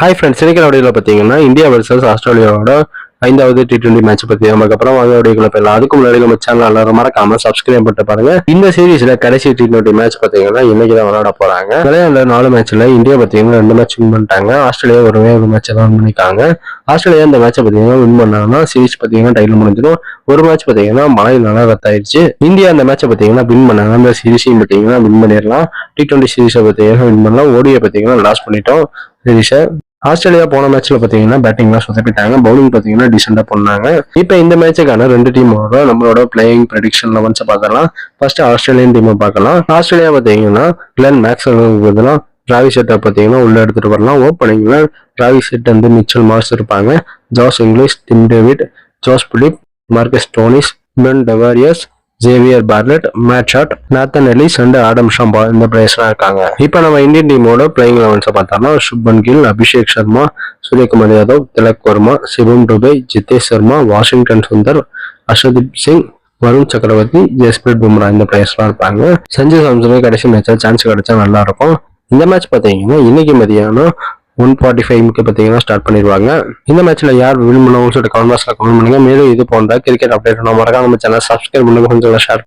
Hi friends இன்னைக்கு வீடியோவில் பார்த்தீங்கன்னா இந்தியா வர்சஸ் ஆஸ்திரேலியாவோட ஐந்தாவது டி டுவெண்ட்டி மேட்ச் பற்றி நமக்கு அப்புறம் வாங்க வீடியோக்குள்ள போயிடலாம். அதுக்கு முன்னாடி நம்ம சேனல் எல்லாரும் மறக்காம சப்ஸ்கிரைப் பண்ணிட்டு பாருங்க. இந்த சீரீஸ்ல கடைசி டி டுவெண்ட்டி மேட்ச் பார்த்தீங்கன்னா இன்னைக்கு தான் விளையாட போறாங்க. விளையாண்ட நாலு மேட்ச்ல இந்தியா பார்த்தீங்கன்னா ரெண்டு மேட்ச் வின் பண்ணிட்டாங்க. ஆஸ்திரேலியா ஒரு ஒரு மேட்ச் தான் வின் பண்ணிருக்காங்க ஆஸ்திரேலியா இந்த மேட்சை பாத்தீங்கன்னா வின் பண்ணாங்கன்னா சீரிஸ் பார்த்தீங்கன்னா டைட்டில் முடிஞ்சிடும். ஒரு மேட்ச் பார்த்தீங்கன்னா மழையினால ரத்தாயிருச்சு. இந்தியா அந்த மேட்சை பாத்தீங்கன்னா வின் பண்ணாங்க அந்த சீரிஸையும் பார்த்தீங்கன்னா வின் பண்ணிடலாம். டி டுவெண்ட்டி சீரிஸை பாத்தீங்கன்னா வின் பண்ணலாம். ஓடியை பாத்தீங்கன்னா லாஸ் பண்ணிட்டோம். சீரீஸை ஆஸ்திரேலியா போன மேட்ச்ல பாத்தீங்கன்னா பேட்டிங்லாம் சொதப்பிட்டாங்க. பவுலிங் பாத்தீங்கன்னா டீசெண்டா பண்ணாங்க. இப்போ இந்த மேட்சுக்கான ரெண்டு டீமோட நம்மளோட பிளேயிங் ப்ரெடிக்ஷன் லெவன்ஸை பார்க்கலாம். ஃபர்ஸ்ட் ஆஸ்திரேலியன் டீமை பார்க்கலாம். ஆஸ்திரேலியா பாத்தீங்கன்னா கிளென் மேக்ஸ் பதிலாக டிராவி செட்டை பார்த்தீங்கன்னா உள்ள எடுத்துட்டு வரலாம். ஓப்பனிங்ல டிராவி செட் வந்து மிச்சல் மார்ஸ் இருப்பாங்க. Josh Inglis Tim David Josh Philippe Marcus Stoinis Ben Dwarshuis Xavier Bartlett Matt Short Nathan Ellis and Adam Zampa இந்த பிளேயர்ஸ்லாம் இருக்காங்க. இப்போ நம்ம இந்தியன் டீமோட பிளேயிங் லெவன்ஸை பார்த்தோம்னா சுப்மன் கில் அபிஷேக் சர்மா சூரியகுமார் யாதவ் திலக் வர்மா சிவம் டுபே ஜிதேஷ் சர்மா வாஷிங்டன் சுந்தர் அர்ஷதீப் சிங் வருண் சக்கரவர்த்தி ஜஸ்பிரீத் பும்ரா இந்த பிளேயர்ஸ்லாம் இருப்பாங்க. சஞ்சய் சாம்சனுக்கு கடைசி மேட்சில் சான்ஸ் கிடைச்சா நல்லா இருக்கும். இந்த மேட்ச் பார்த்தீங்கன்னா இன்னைக்கு மதியானம் ஒன் ஃபார்ட்டி ஃபைவ்க்கு பார்த்தீங்கன்னா ஸ்டார்ட் பண்ணிடுவாங்க. இந்த மேட்ச்சில் யார் வின் பண்ணுவோம்னு சொல்லிட்டு கமெண்ட் பாக்ஸில் கமெண்ட் பண்ணுங்கள் மேலும் இது போன்ற கிரிக்கெட் அப்டேட் நம்ம மறக்காம நம்ம சேனல் சப்ஸ்கிரைப் பண்ணுங்க. கொஞ்சம் ஷேர்